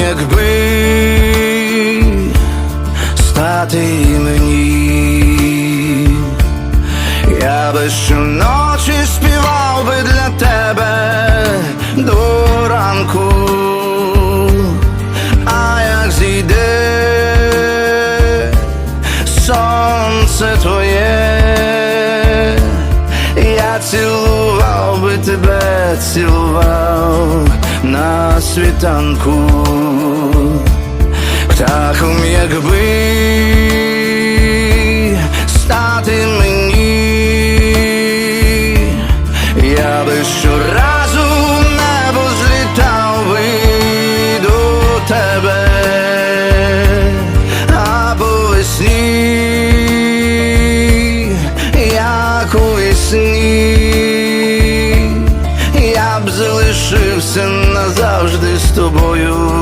якби стати мені, я би щоночі співав би для тебе до ранку, а як зійде сонце твоє, я цілував би тебе, цілував на світанку, шляхом, якби стати мені, я би щоразу небо злітав би до тебе, а по весні, як у весні, я б залишився назавжди з тобою.